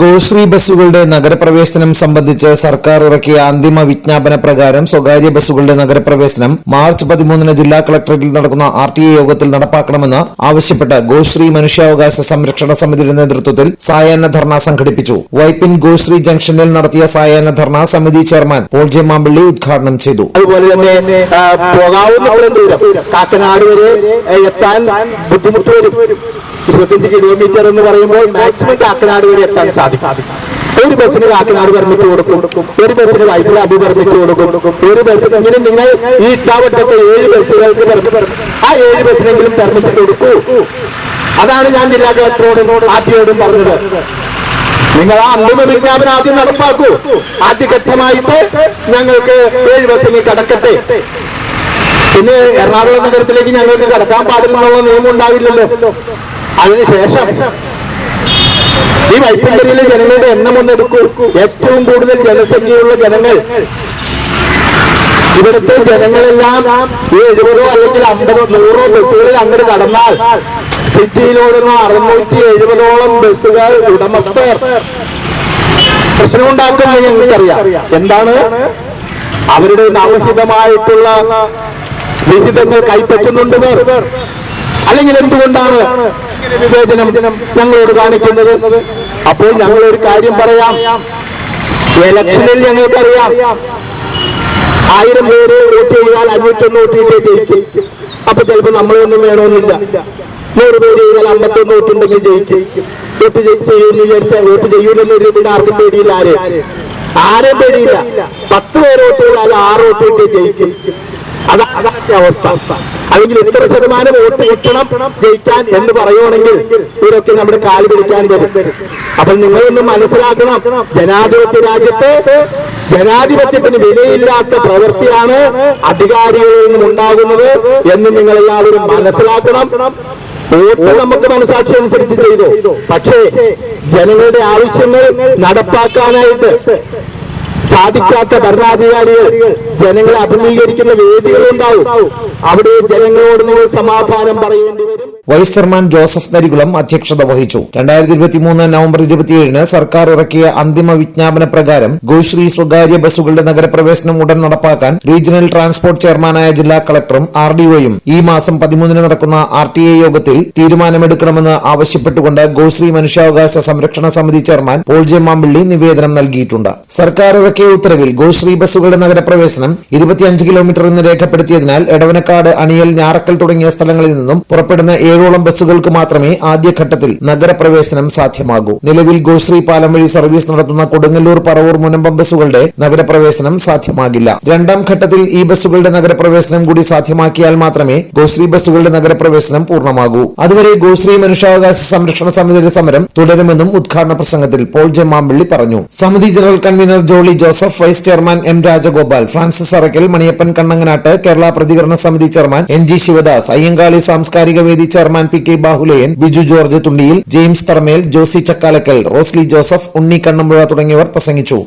ഗോശ്രീ ബസ്സുകളുടെ നഗരപ്രവേശനം സംബന്ധിച്ച് സർക്കാർ ഇറക്കിയ അന്തിമ വിജ്ഞാപന പ്രകാരം സ്വകാര്യ ബസ്സുകളുടെ നഗരപ്രവേശനം മാർച്ച് പതിമൂന്നിന് ജില്ലാ കളക്ടറേറ്റിൽ നടക്കുന്ന ആർ ടി എ യോഗത്തിൽ നടപ്പാക്കണമെന്ന് ആവശ്യപ്പെട്ട് ഗോശ്രീ മനുഷ്യാവകാശ സംരക്ഷണ സമിതിയുടെ നേതൃത്വത്തിൽ സായാഹ്ന ധർണ സംഘടിപ്പിച്ചു. വൈപ്പിൻ ഗോശ്രീ ജംഗ്ഷനിൽ നടത്തിയ സായാഹ്ന ധർണ സമിതി ചെയർമാൻ പോൾ ജെ മാമ്പള്ളി ഉദ്ഘാടനം ചെയ്തു. അതുപോലെ തന്നെ കാക്കനാട് വരെ എത്താൻ ബുദ്ധിമുട്ട് വരും. ഇരുപത്തിയഞ്ച് കിലോമീറ്റർ എന്ന് പറയുമ്പോൾ മാക്സിമം കാക്കനാട് വരെ എത്താൻ സാധിക്കും. ഒരു ബസ്സിന് കാക്കനാട് പെർമിറ്റ് കൊടുക്കും. ഒരു ബസ്സിന് വൈദ്യുതി പെർമിറ്റ് കൊടുക്കും. ഒരു ബസ്സിന് ഇങ്ങനെ നിങ്ങൾ ഈ ഇട്ടാവട്ടത്തെ ഏഴ് ബസ്സുകൾക്ക് ആ ഏഴ് ബസ്സിനെങ്കിലും പെർമിറ്റ് കൊടുക്കൂ. അതാണ് ഞാൻ ജില്ലാ കളക്ടറോടും ആർ പറഞ്ഞത്. നിങ്ങൾ ആ അന്തിമ വിജ്ഞാപനം ആദ്യം നടപ്പാക്കൂ. ആദ്യഘട്ടമായിട്ട് ഞങ്ങൾക്ക് ഏഴ് ബസ്സിന് കടക്കട്ടെ. പിന്നെ എറണാകുളം നഗരത്തിലേക്ക് ഞങ്ങൾക്ക് കടക്കാൻ പാടില്ലെന്നുള്ള നിയമം ഉണ്ടാവില്ലല്ലോ. അതിനുശേഷം ഈ വൈപ്പിൻകരിയിലെ ജനങ്ങളുടെ എണ്ണം ഒന്നെടുക്കൂ ഏറ്റവും കൂടുതൽ ജനസംഖ്യയുള്ള ജനങ്ങൾ. ഇവിടുത്തെ ജനങ്ങളെല്ലാം ഈ എഴുപതോ അല്ലെങ്കിൽ അമ്പതോ നൂറോ ബസ്സുകളിൽ അങ്ങോട്ട് കടന്നാൽ സിറ്റിയിലോടുന്ന അറുന്നൂറ്റി എഴുപതോളം ബസ്സുകൾ ഉടമസ്ഥർ പ്രശ്നമുണ്ടാക്കുന്നത് ഞങ്ങൾക്കറിയാം. എന്താണ്? അവരുടെ നവഹിതമായിട്ടുള്ള വിഹിതങ്ങൾ കൈപ്പറ്റുന്നുണ്ട്. അല്ലെങ്കിൽ എന്തുകൊണ്ടാണ് വിവേചനം ഞങ്ങളോട് കാണിക്കുന്നത്. അപ്പോൾ ഞങ്ങൾ ഒരു കാര്യം പറയാം. ഇലക്ഷനിൽ ഞങ്ങൾക്കറിയാം. ആയിരം പേര് വോട്ട് ചെയ്താൽ അഞ്ഞൂറ്റൊന്ന് വോട്ടിട്ടേ ജയിക്കും. അപ്പൊ ചിലപ്പോ നമ്മളൊന്നും വേണമെന്നില്ല. നൂറ് പേര് ചെയ്താൽ അമ്പത്തൊന്ന് വോട്ടുണ്ടെങ്കിൽ ജയിക്കും. വോട്ട് ചെയ്- ചെയ്യുമെന്ന് വിചാരിച്ചാൽ വോട്ട് ചെയ്യൂലെന്ന് കരുതിയിട്ട് ആർക്കും പേടിയില്ല ആരെ? ആരും പേടിയില്ല. പത്ത് പേര് വോട്ട് ചെയ്താൽ ആറ് വോട്ട് ജയിക്കും. അതാ അതാണ് അവസ്ഥ. അല്ലെങ്കിൽ എത്ര ശതമാനം വോട്ട് കിട്ടണം ജയിക്കാൻ എന്ന് പറയുവാണെങ്കിൽ ഇവരൊക്കെ നമ്മുടെ കാൽ പിടിക്കാൻ വരും. അപ്പോൾ നിങ്ങളൊന്നും മനസ്സിലാക്കണം ജനാധിപത്യ രാജ്യത്ത് ജനാധിപത്യത്തിന് വിലയില്ലാത്ത പ്രവൃത്തിയാണ് അധികാരികളിൽ നിന്നും ഉണ്ടാകുന്നത് എന്ന് നിങ്ങൾ എല്ലാവരും മനസ്സിലാക്കണം. വോട്ട് നമുക്ക് മനസാക്ഷി അനുസരിച്ച് ചെയ്തു. പക്ഷേ ജനങ്ങളുടെ ആവശ്യങ്ങൾ നടപ്പാക്കാനായിട്ട് സാധിക്കാത്ത ഭരണാധികാരികൾ ജനങ്ങളെ അഭിമുഖീകരിക്കുന്ന വേദികളുണ്ടാവും. അവിടെ ജനങ്ങളോട് നിങ്ങൾ സമാധാനം പറയേണ്ടി വരും. വൈസ് ചെയർമാൻ ജോസഫ് നരികുളം അധ്യക്ഷത വഹിച്ചു. രണ്ടായിരത്തി ഇരുപത്തിമൂന്ന് നവംബർ ഇരുപത്തിയേഴിന് സർക്കാർ ഇറക്കിയ അന്തിമ വിജ്ഞാപന പ്രകാരം ഗോശ്രീ സ്വകാര്യ ബസ്സുകളുടെ നഗരപ്രവേശനം ഉടൻ നടപ്പാക്കാൻ റീജിയണൽ ട്രാൻസ്പോർട്ട് ചെയർമാനായ ജില്ലാ കളക്ടറും ആർ ഡിഒയും ഈ മാസം പതിമൂന്നിന് നടക്കുന്ന ആർ ടി എ യോഗത്തിൽ തീരുമാനമെടുക്കണമെന്ന് ആവശ്യപ്പെട്ടുകൊണ്ട് ഗോശ്രീ മനുഷ്യാവകാശ സംരക്ഷണ സമിതി ചെയർമാൻ പോൾ ജെ മാമ്പിള്ളി നിവേദനം നൽകിയിട്ടുണ്ട്. സർക്കാർ ഇറക്കിയ ഉത്തരവിൽ ഗോശ്രീ ബസ്സുകളുടെ നഗരപ്രവേശനം ഇരുപത്തിയഞ്ച് കിലോമീറ്റർ എന്ന് രേഖപ്പെടുത്തിയതിനാൽ എടവനക്കാട് അണിയൽ ഞാറക്കൽ തുടങ്ങിയ സ്ഥലങ്ങളിൽ നിന്നും പുറപ്പെടുന്ന ഏഴോളം ബസ്സുകൾക്ക് മാത്രമേ ആദ്യഘട്ടത്തിൽ നഗരപ്രവേശനം സാധ്യമാകൂ. നിലവിൽ ഗോശ്രീ പാലം വഴി സർവീസ് നടത്തുന്ന കൊടുങ്ങല്ലൂർ പറവൂർ മുനമ്പം ബസ്സുകളുടെ നഗരപ്രവേശനം സാധ്യമാകില്ല. രണ്ടാം ഘട്ടത്തിൽ ഈ ബസ്സുകളുടെ നഗരപ്രവേശനം കൂടി സാധ്യമാക്കിയാൽ മാത്രമേ ഗോശ്രീ ബസ്സുകളുടെ നഗരപ്രവേശനം പൂർണമാകൂ. അതുവരെ ഗോശ്രീ മനുഷ്യാവകാശ സംരക്ഷണ സമിതിയുടെ സമരം തുടരുമെന്നും ഉദ്ഘാടന പ്രസംഗത്തിൽ പോൾ ജെ മാമ്പിള്ളി പറഞ്ഞു. സമിതി general convener Jolly Joseph vice chairman M Rajagopal Francis Arakkal Maniyappan Kannanganattu Kerala പ്രതികരണ സമിതി chairman N G Sivadas Ayyankali സാംസ്കാരിക വേദി chairman P K Bahuleyan Biju George Thundiyil James Tharamel Josy Chakkalakkal Rosly Joseph Unni Kannampuzha തുടങ്ങിയവർ പ്രസംഗിച്ചു.